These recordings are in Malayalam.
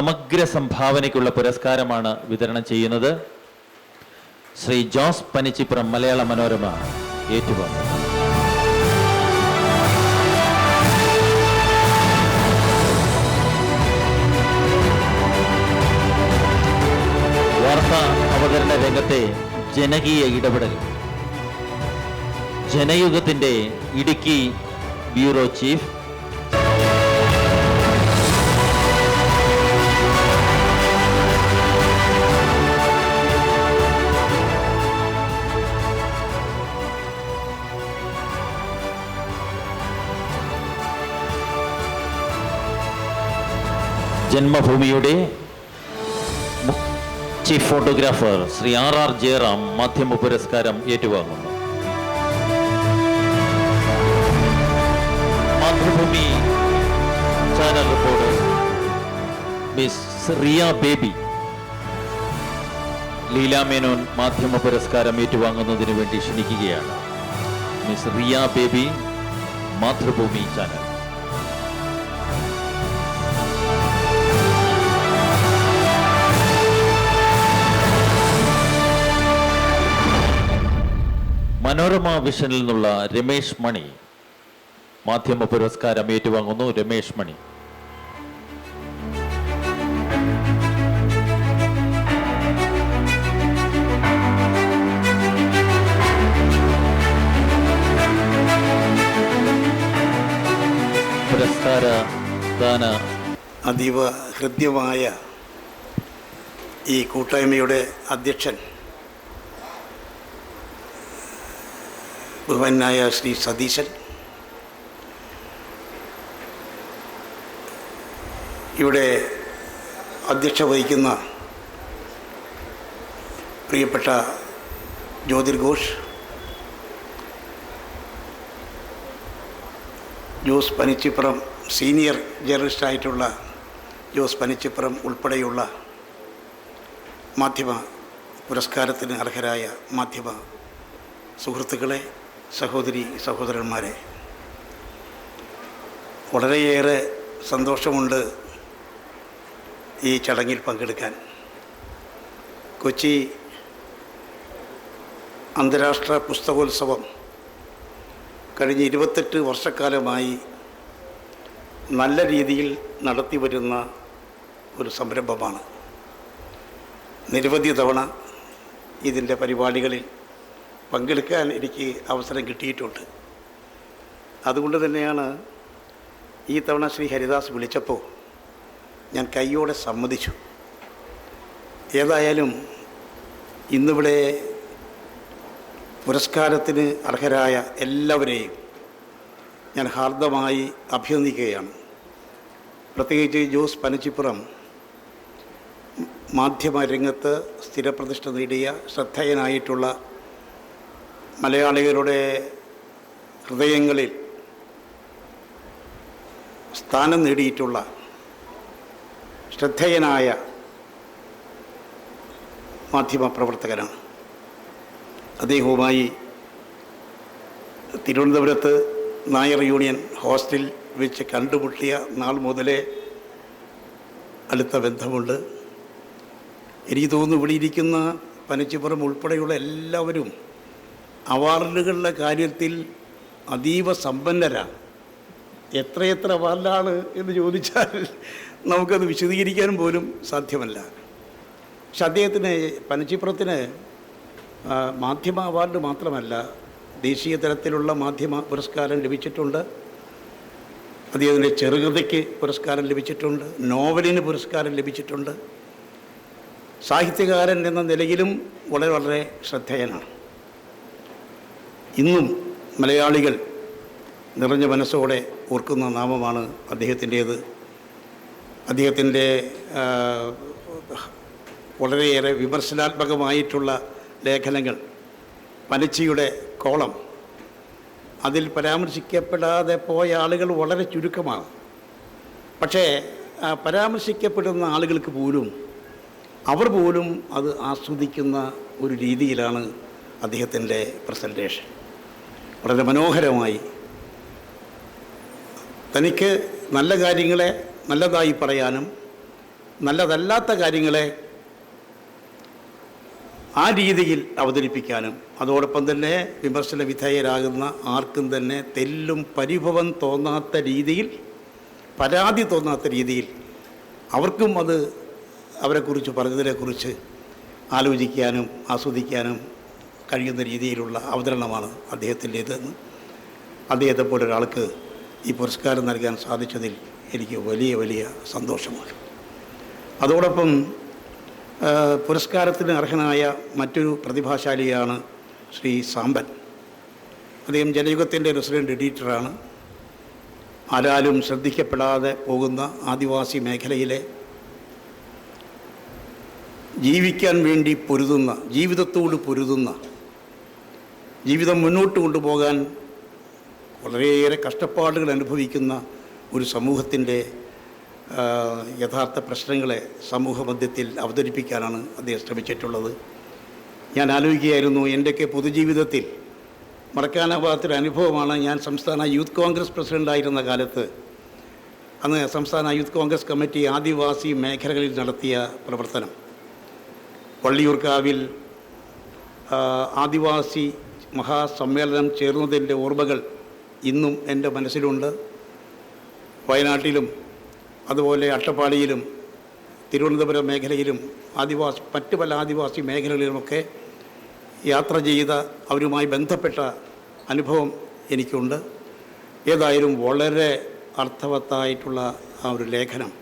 സമഗ്ര സംഭാവനയ്ക്കുള്ള പുരസ്കാരമാണ് വിതരണം ചെയ്യുന്നത്. ശ്രീ ജോസ് പനിച്ചിപ്പുറം മലയാള മനോരമ ഏറ്റുവാങ്ങുന്നു. വാർത്താ അവതരണ രംഗത്തെ ജനകീയ ഇടപെടൽ. ജനയുഗത്തിന്റെ Idukki bureau chief ജന്മഭൂമിയുടെ chief photographer Shri R R Jayaram മാധ്യമ പുരസ്കാരം ഏറ്റുവാങ്ങുന്നു. Mathrubhumi channel reporter miss Riya Baby Leela Menon മാധ്യമ പുരസ്കാരം ഏറ്റുവാങ്ങുന്നതിന് വേണ്ടി ക്ഷണിക്കുകയാണ്. മിസ് റിയ ബേബി മാതൃഭൂമി ചാനൽ മനോരമ വിഷനിൽ നിന്നുള്ള രമേശ് മണി മാധ്യമ പുരസ്കാരം ഏറ്റുവാങ്ങുന്നു രമേശ് മണി. പുരസ്കാര ദാന അതീവ ഹൃദ്യമായ ഈ കൂട്ടായ്മയുടെ അധ്യക്ഷൻ ബഹുമാനായ ശ്രീ സതീശൻ. ഇവിടെ അധ്യക്ഷ വഹിക്കുന്ന പ്രിയപ്പെട്ട ജ്യോതിർഘോഷ് ജോസ് പനിച്ചിപ്പുറം സീനിയർ ജേർണലിസ്റ്റായിട്ടുള്ള ജോസ് പനിച്ചിപ്പുറം ഉൾപ്പെടെയുള്ള മാധ്യമ പുരസ്കാരത്തിന് അർഹരായ മാധ്യമ സുഹൃത്തുക്കളെ സഹോദരി സഹോദരന്മാരെ വളരെയേറെ സന്തോഷമുണ്ട് ഈ ചടങ്ങിൽ പങ്കെടുക്കാൻ. കൊച്ചി അന്താരാഷ്ട്ര പുസ്തകോത്സവം കഴിഞ്ഞ ഇരുപത്തെട്ട് വർഷക്കാലമായി നല്ല രീതിയിൽ നടത്തി വരുന്ന ഒരു സംരംഭമാണ്. നിരവധി തവണ ഇതിന്റെ പരിപാടികളിൽ പങ്കെടുക്കാൻ എനിക്ക് അവസരം കിട്ടിയിട്ടുണ്ട്. അതുകൊണ്ട് തന്നെയാണ് ഈ തവണ ശ്രീ ഹരിദാസ് വിളിച്ചപ്പോൾ ഞാൻ കൈയോടെ സമ്മതിച്ചു. ഏതായാലും ഇന്നിവിടെ പുരസ്കാരത്തിന് അർഹരായ എല്ലാവരെയും ഞാൻ ഹാർദമായി അഭിനന്ദിക്കുകയാണ്. പ്രത്യേകിച്ച് ജോസ് പനച്ചിപ്പുറം മാധ്യമ രംഗത്ത് സ്ഥിരപ്രതിഷ്ഠ നേടിയ ശ്രദ്ധേയനായിട്ടുള്ള മലയാളികളുടെ ഹൃദയങ്ങളിൽ സ്ഥാനം നേടിയിട്ടുള്ള ശ്രദ്ധേയനായ മാധ്യമപ്രവർത്തകനാണ് അദ്ദേഹവുമായി തിരുവനന്തപുരത്ത് നായർ യൂണിയൻ ഹോസ്റ്റലിൽ വെച്ച് കണ്ടുമുട്ടിയ നാൾ മുതലേ അടുത്ത ബന്ധമുണ്ട്. എനിക്ക് തോന്നുന്നു ഇവിടെ ഇരിക്കുന്ന പനച്ചിപ്പുറം ഉൾപ്പെടെയുള്ള എല്ലാവരും അവാർഡുകളുടെ കാര്യത്തിൽ അതീവ സമ്പന്നരാണ്. എത്രയെത്ര അവാർഡാണ് എന്ന് ചോദിച്ചാൽ നമുക്കത് വിശദീകരിക്കാൻ പോലും സാധ്യമല്ല. പക്ഷെ അദ്ദേഹത്തിന് പനച്ചിപ്പുറത്തിന് മാധ്യമ അവാർഡ് മാത്രമല്ല ദേശീയ തലത്തിലുള്ള മാധ്യമ പുരസ്കാരം ലഭിച്ചിട്ടുണ്ട്. അദ്ദേഹത്തിന്റെ ചെറുകഥയ്ക്ക് പുരസ്കാരം ലഭിച്ചിട്ടുണ്ട്. നോവലിന് പുരസ്കാരം ലഭിച്ചിട്ടുണ്ട്. സാഹിത്യകാരൻ എന്ന നിലയിലും വളരെ വളരെ ശ്രദ്ധേയനാണ്. ഇന്നും മലയാളികൾ നിറഞ്ഞ മനസ്സോടെ ഓർക്കുന്ന നാമമാണ് അദ്ദേഹത്തിന്റേത്. അദ്ദേഹത്തിന്റെ വളരെയേറെ വിമർശനാത്മകമായിട്ടുള്ള ലേഖനങ്ങൾ പനച്ചിയുടെ കോളം അതിൽ പരാമർശിക്കപ്പെടാതെ പോയ ആളുകൾ വളരെ ചുരുക്കമാണ്. പക്ഷേ പരാമർശിക്കപ്പെടുന്ന ആളുകൾക്ക് പോലും അവർ പോലും അത് ആസ്വദിക്കുന്ന ഒരു രീതിയിലാണ് അദ്ദേഹത്തിന്റെ പ്രസന്റേഷൻ. വളരെ മനോഹരമായി. തനിക്ക് നല്ല കാര്യങ്ങളെ നല്ലതായി പറയാനും നല്ലതല്ലാത്ത കാര്യങ്ങളെ ആ രീതിയിൽ അവതരിപ്പിക്കാനും അതോടൊപ്പം തന്നെ വിമർശന വിധേയരാകുന്ന ആർക്കും തന്നെ തെല്ലും പരിഭവം തോന്നാത്ത രീതിയിൽ പരാതി തോന്നാത്ത രീതിയിൽ അവർക്കും അത് അവരെക്കുറിച്ച് പറഞ്ഞതിനെക്കുറിച്ച് ആലോചിക്കാനും ആസ്വദിക്കാനും കഴിയുന്ന രീതിയിലുള്ള അവതരണമാണ് അദ്ദേഹത്തിന്റേതെന്ന്. അദ്ദേഹത്തെ പോലെ ഒരാൾക്ക് ഈ പുരസ്കാരം നൽകാൻ സാധിച്ചതിൽ എനിക്ക് വലിയ വലിയ സന്തോഷമാണ്. അതോടൊപ്പം പുരസ്കാരത്തിന് അർഹനായ മറ്റൊരു പ്രതിഭാശാലിയാണ് ശ്രീ സാമ്പൻ. അദ്ദേഹം ജനയുഗത്തിന്റെ റെസിഡന്റ് എഡിറ്ററാണ്. ആരാലും ശ്രദ്ധിക്കപ്പെടാതെ പോകുന്ന ആദിവാസി മേഖലയിലെ ജീവിക്കാൻ വേണ്ടി പൊരുതുന്ന ജീവിതത്തോട് പൊരുതുന്ന ജീവിതം മുന്നോട്ട് കൊണ്ടുപോകാൻ വളരെയേറെ കഷ്ടപ്പാടുകൾ അനുഭവിക്കുന്ന ഒരു സമൂഹത്തിന്റെ യഥാർത്ഥ പ്രശ്നങ്ങളെ സമൂഹ മധ്യത്തിൽ അവതരിപ്പിക്കാനാണ് അദ്ദേഹം ശ്രമിച്ചിട്ടുള്ളത്. ഞാൻ ആലോചിക്കുകയായിരുന്നു എന്റെയൊക്കെ പൊതുജീവിതത്തിൽ മറക്കാനാവാത്തൊരു അനുഭവമാണ് ഞാൻ സംസ്ഥാന യൂത്ത് കോൺഗ്രസ് പ്രസിഡന്റായിരുന്ന കാലത്ത്. അന്ന് സംസ്ഥാന യൂത്ത് കോൺഗ്രസ് കമ്മിറ്റി ആദിവാസി മേഖലകളിൽ നടത്തിയ പ്രവർത്തനം. വള്ളിയൂർക്കാവിൽ ആദിവാസി മഹാസമ്മേളനം ചേർന്നതിന്റെ ഓർമ്മകൾ ഇന്നും എന്റെ മനസ്സിലുണ്ട്. വയനാട്ടിലും അതുപോലെ അട്ടപ്പാടിയിലും തിരുവനന്തപുരം മേഖലയിലും ആദിവാസി മറ്റ് പല ആദിവാസി മേഖലകളിലുമൊക്കെ യാത്ര ചെയ്ത അവരുമായി ബന്ധപ്പെട്ട അനുഭവം എനിക്കുണ്ട്. ഏതായാലും വളരെ അർത്ഥവത്തായിട്ടുള്ള ആ ഒരു ലേഖനം.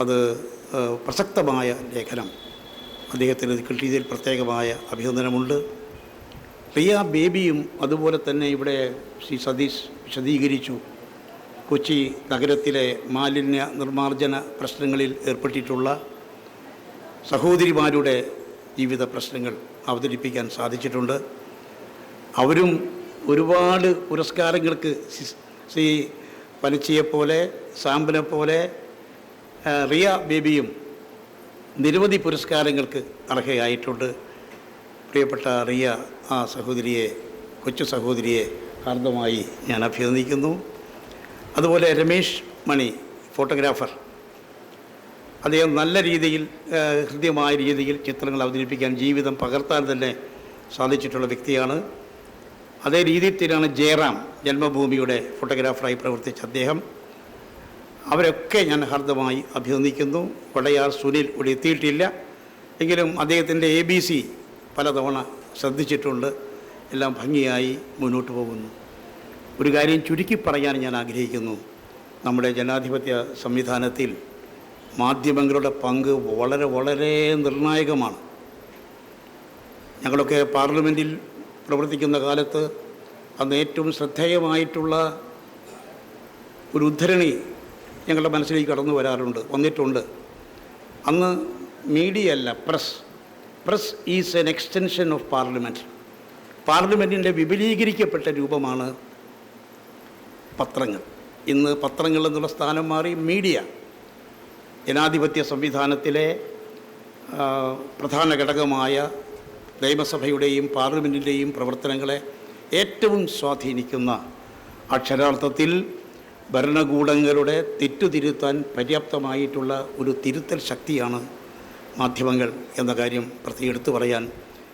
അത് പ്രസക്തമായ ലേഖനം. അദ്ദേഹത്തിന് കിട്ടിയതിൽ പ്രത്യേകമായ അഭിനന്ദനമുണ്ട്. റിയ ബേബിയും അതുപോലെ തന്നെ ഇവിടെ ശ്രീ സതീഷ് വിശദീകരിച്ചു. കൊച്ചി നഗരത്തിലെ മാലിന്യ നിർമ്മാർജന പ്രശ്നങ്ങളിൽ ഏർപ്പെട്ടിട്ടുള്ള സഹോദരിമാരുടെ ജീവിത പ്രശ്നങ്ങൾ അവതരിപ്പിക്കാൻ സാധിച്ചിട്ടുണ്ട്. അവരും ഒരുപാട് പുരസ്കാരങ്ങൾക്ക് ശ്രീ പനച്ചിയെപ്പോലെ സാമ്പനെ പോലെ റിയ ബേബിയും നിരവധി പുരസ്കാരങ്ങൾക്ക് അർഹയായിട്ടുണ്ട്. പ്രിയപ്പെട്ട റിയ ആ സഹോദരിയെ കൊച്ചു സഹോദരിയെ ഹാർദമായി ഞാൻ അഭിനന്ദിക്കുന്നു. അതുപോലെ രമേഷ് മണി ഫോട്ടോഗ്രാഫർ. അദ്ദേഹം നല്ല രീതിയിൽ ഹൃദ്യമായ രീതിയിൽ ചിത്രങ്ങൾ അവതരിപ്പിക്കാൻ ജീവിതം പകർത്താൻ തന്നെ സാധിച്ചിട്ടുള്ള വ്യക്തിയാണ്. അതേ രീതിയിൽ തന്നെയാണ് ജയറാം ജന്മഭൂമിയുടെ ഫോട്ടോഗ്രാഫറായി പ്രവർത്തിച്ച അദ്ദേഹം. അവരൊക്കെ ഞാൻ ഹാർദമായി അഭിനന്ദിക്കുന്നു. വടയാർ സുനിൽ ഇവിടെ എത്തിയിട്ടില്ല. എങ്കിലും അദ്ദേഹത്തിന്റെ എ ബി സി പലതവണ ശ്രദ്ധിച്ചിട്ടുണ്ട്. എല്ലാം ഭംഗിയായി മുന്നോട്ട് പോകുന്നു. ഒരു കാര്യം ചുരുക്കി പറയാൻ ഞാൻ ആഗ്രഹിക്കുന്നു. നമ്മുടെ ജനാധിപത്യ സംവിധാനത്തിൽ മാധ്യമങ്ങളുടെ പങ്ക് വളരെ വളരെ നിർണായകമാണ്. ഞങ്ങളൊക്കെ പാർലമെന്റിൽ പ്രവർത്തിക്കുന്ന കാലത്ത് അന്ന് ഏറ്റവും ശ്രദ്ധേയമായിട്ടുള്ള ഒരു ഉദ്ധരണി ഞങ്ങളുടെ മനസ്സിലേക്ക് കടന്നു വരാറുണ്ട് വന്നിട്ടുണ്ട്. അന്ന് മീഡിയ അല്ല press. Press is an extension of parliament പാർലമെന്റിന്റെ വിപുലീകരിക്കപ്പെട്ട രൂപമാണ് പത്രങ്ങൾ. ഇന്ന് പത്രങ്ങൾ എന്നുള്ള സ്ഥാനം മാറി മീഡിയ ജനാധിപത്യ സംവിധാനത്തിലെ പ്രധാന ഘടകമായ നിയമസഭയുടെയും പാർലമെന്റിന്റെയും പ്രവർത്തനങ്ങളെ ഏറ്റവും സ്വാധീനിക്കുന്ന അക്ഷരാർത്ഥത്തിൽ ഭരണകൂടങ്ങളുടെ തെറ്റുതിരുത്താൻ പര്യാപ്തമായിട്ടുള്ള ഒരു തിരുത്തൽ ശക്തിയാണ് മാധ്യമങ്ങൾ എന്ന കാര്യം പ്രത്യേകം എടുത്തു പറയാൻ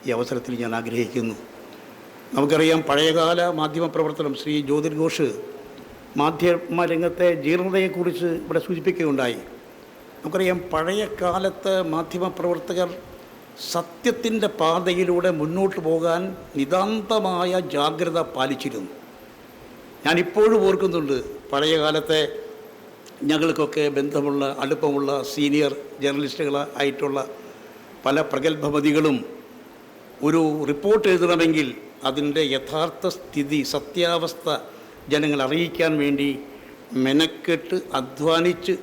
ഈ അവസരത്തിൽ ഞാൻ ആഗ്രഹിക്കുന്നു. നമുക്കറിയാം പഴയകാല മാധ്യമ പ്രവർത്തനം ശ്രീ ജ്യോതിർ ഘോഷ് മാധ്യമ രംഗത്തെ ജീർണതയെക്കുറിച്ച് ഇവിടെ സൂചിപ്പിക്കുകയുണ്ടായി. നമുക്കറിയാം പഴയ കാലത്ത് മാധ്യമപ്രവർത്തകർ സത്യത്തിന്റെ പാതയിലൂടെ മുന്നോട്ട് പോകാൻ നിതാന്തമായ ജാഗ്രത പാലിച്ചിരുന്നു. ഞാനിപ്പോഴും ഓർക്കുന്നുണ്ട് പഴയ കാലത്തെ ഞങ്ങൾക്കൊക്കെ ബന്ധമുള്ള അടുപ്പമുള്ള സീനിയർ ജേർണലിസ്റ്റുകൾ ആയിട്ടുള്ള പല പ്രഗത്ഭമതികളും ഒരു റിപ്പോർട്ട് എഴുതണമെങ്കിൽ അതിന്റെ യഥാർത്ഥ സ്ഥിതി സത്യാവസ്ഥ ജനങ്ങൾ അറിയിക്കാൻ വേണ്ടി മെനക്കെട്ട് അധ്വാനിച്ച്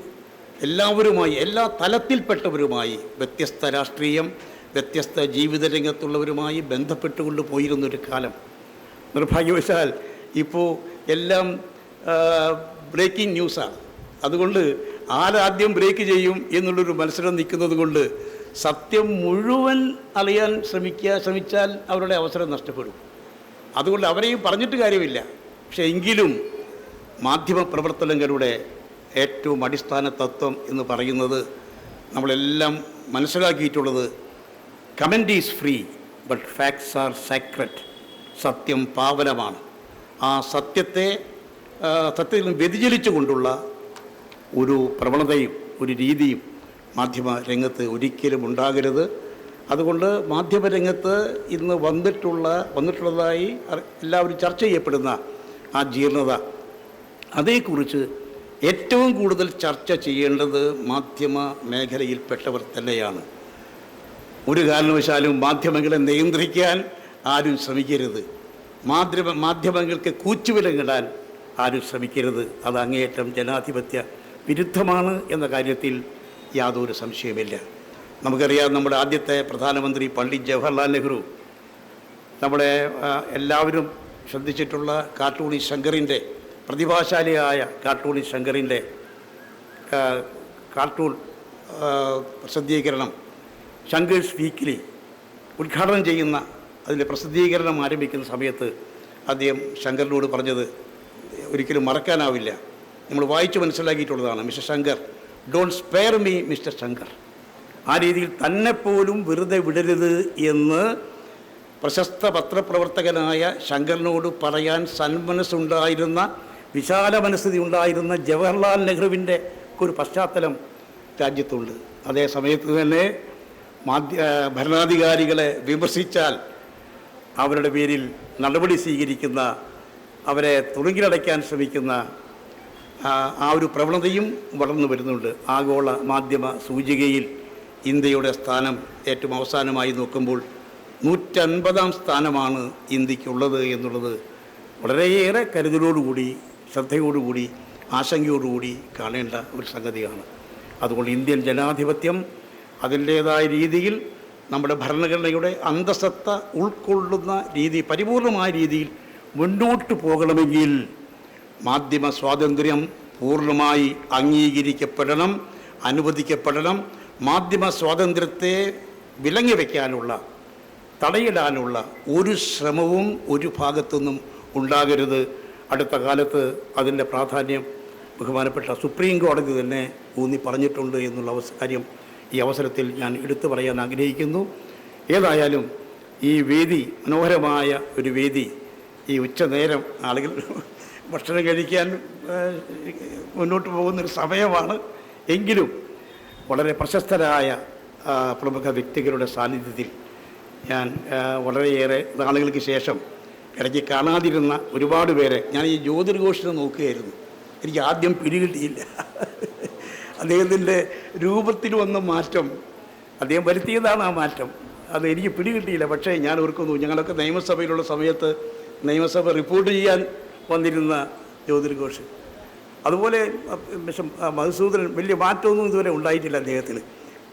എല്ലാവരുമായി എല്ലാ തലത്തിൽപ്പെട്ടവരുമായി വ്യത്യസ്ത രാഷ്ട്രീയം വ്യത്യസ്ത ജീവിത രംഗത്തുള്ളവരുമായി ബന്ധപ്പെട്ടുകൊണ്ട് പോയിരുന്നൊരു കാലം. നിർഭാഗ്യവശാൽ ഇപ്പോൾ എല്ലാം ബ്രേക്കിംഗ് ന്യൂസാണ് അതുകൊണ്ട് ആരാദ്യം ബ്രേക്ക് ചെയ്യും എന്നുള്ളൊരു മത്സരം നിൽക്കുന്നത് കൊണ്ട് സത്യം മുഴുവൻ അറിയാൻ ശ്രമിക്കുക ശ്രമിച്ചാൽ അവരുടെ അവസരം നഷ്ടപ്പെടും. അതുകൊണ്ട് അവരെയും പറഞ്ഞിട്ട് കാര്യമില്ല. പക്ഷേ എങ്കിലും മാധ്യമ പ്രവർത്തനങ്ങളുടെ ഏറ്റവും അടിസ്ഥാന തത്വം എന്ന് പറയുന്നത് നമ്മളെല്ലാം മനസ്സിലാക്കിയിട്ടുള്ളത് comment is free but facts are sacred സത്യം പാവനമാണ്. ആ സത്യത്തെ സത്യത്തിൽ നിന്ന് വ്യതിചലിച്ചു കൊണ്ടുള്ള ഒരു പ്രവണതയും ഒരു രീതിയും മാധ്യമ രംഗത്ത് ഒരിക്കലും ഉണ്ടാകരുത്. അതുകൊണ്ട് മാധ്യമരംഗത്ത് ഇന്ന് വന്നിട്ടുള്ള വന്നിട്ടുള്ളതായി എല്ലാവരും ചർച്ച ചെയ്യപ്പെടുന്ന ആ ജീർണത അതേക്കുറിച്ച് ഏറ്റവും കൂടുതൽ ചർച്ച ചെയ്യേണ്ടത് മാധ്യമ മേഖലയിൽപ്പെട്ടവർ തന്നെയാണ്. ഒരു കാരണവശാലും മാധ്യമങ്ങളെ നിയന്ത്രിക്കാൻ ആരും ശ്രമിക്കരുത്. മാധ്യമ മാധ്യമങ്ങൾക്ക് കൂച്ചുവിലങ്ങിടാൻ ആരും ശ്രമിക്കരുത്. അത് അങ്ങേയറ്റം ജനാധിപത്യ വിരുദ്ധമാണ് എന്ന കാര്യത്തിൽ യാതൊരു സംശയമില്ല നമുക്കറിയാം നമ്മുടെ ആദ്യത്തെ പ്രധാനമന്ത്രി പണ്ഡിറ്റ് ജവഹർലാൽ നെഹ്റു നമ്മുടെ എല്ലാവരും ശ്രദ്ധിച്ചിട്ടുള്ള കാർട്ടൂണി ശങ്കറിന്റെ പ്രതിഭാശാലിയായ കാർട്ടൂണി ശങ്കറിന്റെ കാർട്ടൂൺ പ്രസിദ്ധീകരണം ശങ്കേഴ്സ് വീക്കിലി ഉദ്ഘാടനം ചെയ്യുന്ന അതിന്റെ പ്രസിദ്ധീകരണം ആരംഭിക്കുന്ന സമയത്ത് അദ്ദേഹം ശങ്കറിനോട് പറഞ്ഞത് ഒരിക്കലും മറക്കാനാവില്ല. നമ്മൾ വായിച്ച് മനസ്സിലാക്കിയിട്ടുള്ളതാണ്. Mister Shankar. Don't spare me mister Shankar. ആ രീതിയിൽ തന്നെ പോലും വെറുതെ വിടരുത് എന്ന് പ്രശസ്ത പത്രപ്രവർത്തകനായ ശങ്കറിനോട് പറയാൻ സന്മനസ്സുണ്ടായിരുന്ന വിശാല മനസ്ഥിതി ഉണ്ടായിരുന്ന ജവഹർലാൽ നെഹ്റുവിന്റെ ഒരു പശ്ചാത്തലം രാജ്യത്തുണ്ട്. അതേ സമയത്ത് തന്നെ മാധ്യ ഭരണാധികാരികളെ വിമർശിച്ചാൽ അവരുടെ പേരിൽ നടപടി സ്വീകരിക്കുന്ന അവരെ തുറുങ്കിലടയ്ക്കാൻ ശ്രമിക്കുന്ന ആ, ഒരു പ്രവണതയും വളർന്നു വരുന്നുണ്ട്. ആഗോള മാധ്യമ സൂചികയിൽ ഇന്ത്യയുടെ സ്ഥാനം ഏറ്റവും അവസാനമായി നോക്കുമ്പോൾ നൂറ്റൻപതാം സ്ഥാനമാണ് ഇന്ത്യക്കുള്ളത് എന്നുള്ളത് വളരെയേറെ കരുതലോടുകൂടി ശ്രദ്ധയോടുകൂടി ആശങ്കയോടുകൂടി കാണേണ്ട ഒരു സംഗതിയാണ്. അതുകൊണ്ട് ഇന്ത്യൻ ജനാധിപത്യം അതിന്റേതായ രീതിയിൽ നമ്മുടെ ഭരണഘടനയുടെ അന്തസത്ത ഉൾക്കൊള്ളുന്ന രീതി പരിപൂർണമായ രീതിയിൽ മുന്നോട്ട് പോകണമെങ്കിൽ മാധ്യമ സ്വാതന്ത്ര്യം പൂർണമായി അംഗീകരിക്കപ്പെടണം അനുവദിക്കപ്പെടണം. മാധ്യമ സ്വാതന്ത്ര്യത്തെ വിലങ്ങി വയ്ക്കാനുള്ള തടയിടാനുള്ള ഒരു ശ്രമവും ഒരു ഭാഗത്തുനിന്നും ഉണ്ടാകരുത്. അടുത്ത കാലത്ത് അതിന്റെ പ്രാധാന്യം ബഹുമാനപ്പെട്ട സുപ്രീം കോടതി തന്നെ ഊന്നി പറഞ്ഞിട്ടുണ്ട് എന്നുള്ള അവസ കാര്യം ഈ അവസരത്തിൽ ഞാൻ എടുത്തു പറയാൻ ആഗ്രഹിക്കുന്നു. ഏതായാലും ഈ വേദി മനോഹരമായ ഒരു വേദി ഈ ഉച്ചനേരം ആളുകൾ ഭക്ഷണം കഴിക്കാൻ മുന്നോട്ട് പോകുന്നൊരു സമയമാണ്. എങ്കിലും വളരെ പ്രശസ്തരായ പ്രമുഖ വ്യക്തികളുടെ സാന്നിധ്യത്തിൽ ഞാൻ വളരെയേറെ നാളുകൾക്ക് ശേഷം ഇടയ്ക്ക് കാണാതിരുന്ന ഒരുപാട് പേരെ ഞാൻ ഈ ജ്യോതിർഘോഷിനെ നോക്കുകയായിരുന്നു. എനിക്ക് ആദ്യം പിടികിട്ടിയില്ല അദ്ദേഹത്തിന്റെ രൂപത്തിൽ വന്ന മാറ്റം അദ്ദേഹം വരുത്തിയതാണ് ആ മാറ്റം. അത് എനിക്ക് പിടികിട്ടിയില്ല പക്ഷേ ഞാൻ ഓർക്കുന്നു ഞങ്ങളൊക്കെ നിയമസഭയിലുള്ള സമയത്ത് നിയമസഭ റിപ്പോർട്ട് ചെയ്യാൻ വന്നിരുന്ന ജ്യോതിർഘോഷ് അതുപോലെ മധുസൂദനൻ വലിയ മാറ്റമൊന്നും ഇതുവരെ ഉണ്ടായിട്ടില്ല അദ്ദേഹത്തിന്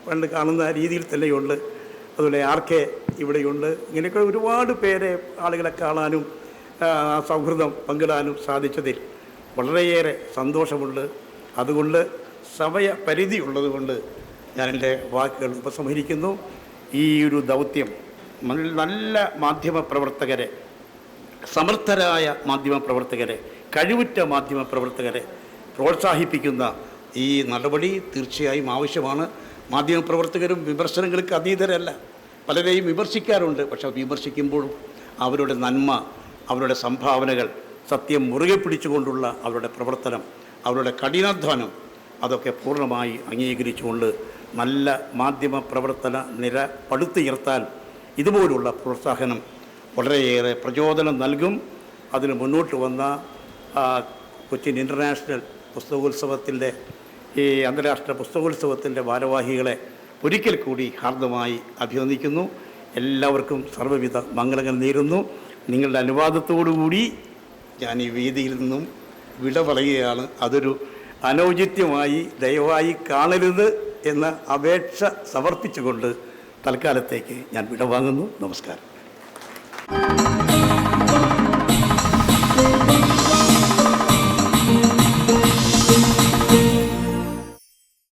പണ്ട് കാണുന്ന രീതിയിൽ തന്നെയുണ്ട്. അതുപോലെ ആർ കെ ഇവിടെയുണ്ട്. ഇങ്ങനെയൊക്കെ ഒരുപാട് പേരെ ആളുകളെ കാണാനും സൗഹൃദം പങ്കിടാനും സാധിച്ചതിൽ വളരെയേറെ സന്തോഷമുണ്ട്. അതുകൊണ്ട് സമയ പരിധി ഉള്ളതുകൊണ്ട് ഞാൻ എന്റെ വാക്കുകൾ ഉപസംഹരിക്കുന്നു. ഈ ഒരു ദൗത്യം നല്ല മാധ്യമ പ്രവർത്തകരെ സമർത്ഥരായ മാധ്യമ പ്രവർത്തകരെ കഴിവുറ്റ മാധ്യമ പ്രവർത്തകരെ പ്രോത്സാഹിപ്പിക്കുന്ന ഈ നടപടി തീർച്ചയായും ആവശ്യമാണ്. മാധ്യമപ്രവർത്തകരും വിമർശനങ്ങൾക്ക് അതീതരല്ല. പലരെയും വിമർശിക്കാറുണ്ട്. പക്ഷെ വിമർശിക്കുമ്പോഴും അവരുടെ നന്മ അവരുടെ സംഭാവനകൾ സത്യം മുറുകെ പിടിച്ചുകൊണ്ടുള്ള അവരുടെ പ്രവർത്തനം അവരുടെ കഠിനാധ്വാനം അതൊക്കെ പൂർണമായി അംഗീകരിച്ചുകൊണ്ട് നല്ല മാധ്യമ പ്രവർത്തന നിര പടുത്തുയർത്താൻ ഇതുപോലുള്ള പ്രോത്സാഹനം വളരെയേറെ പ്രചോദനം നൽകും. അതിന് മുന്നോട്ട് വന്ന കൊച്ചിൻ ഇന്റർനാഷണൽ പുസ്തകോത്സവത്തിന്റെ ഈ അന്താരാഷ്ട്ര പുസ്തകോത്സവത്തിന്റെ ഭാരവാഹികളെ ഒരിക്കൽ കൂടി ഹാർദമായി അഭിനന്ദിക്കുന്നു. എല്ലാവർക്കും സർവവിധ മംഗളങ്ങൾ നേരുന്നു. നിങ്ങളുടെ അനുവാദത്തോടുകൂടി ഞാൻ ഈ വേദിയിൽ നിന്നും വിട പറയുകയാണ്. അതൊരു അനൗചിത്യമായി ദയവായി കാണരുത് എന്ന അപേക്ഷ സമർപ്പിച്ചുകൊണ്ട് തൽക്കാലത്തേക്ക് ഞാൻ വിടവാങ്ങുന്നു. നമസ്കാരം. you